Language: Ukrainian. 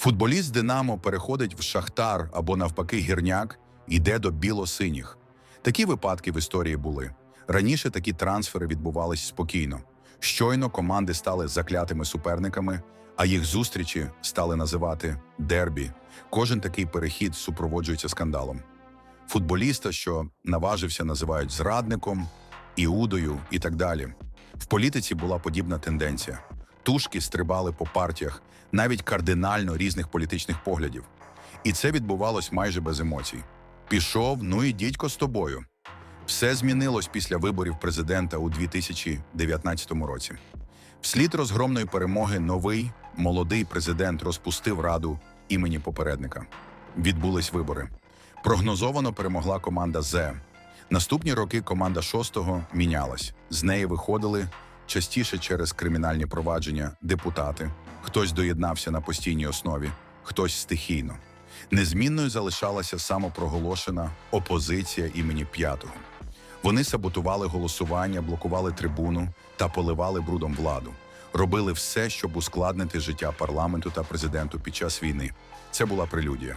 Футболіст Динамо переходить в Шахтар або навпаки гірняк, іде до біло-синіх. Такі випадки в історії були. Раніше такі трансфери відбувались спокійно. Щойно команди стали заклятими суперниками, а їх зустрічі стали називати дербі. Кожен такий перехід супроводжується скандалом. Футболіста, що наважився, називають зрадником, іудою і так далі. В політиці була подібна тенденція. Тушки стрибали по партіях, навіть кардинально різних політичних поглядів. І це відбувалось майже без емоцій. Пішов, ну і дідько з тобою. Все змінилось після виборів президента у 2019 році. Вслід розгромної перемоги новий молодий президент розпустив раду імені попередника. Відбулись вибори. Прогнозовано перемогла команда Зе. Наступні роки команда шостого мінялась. З неї виходили частіше через кримінальні провадження депутати. Хтось доєднався на постійній основі, хтось стихійно. Незмінною залишалася самопроголошена опозиція імені п'ятого. Вони саботували голосування, блокували трибуну та поливали брудом владу. Робили все, щоб ускладнити життя парламенту та президенту під час війни. Це була прелюдія.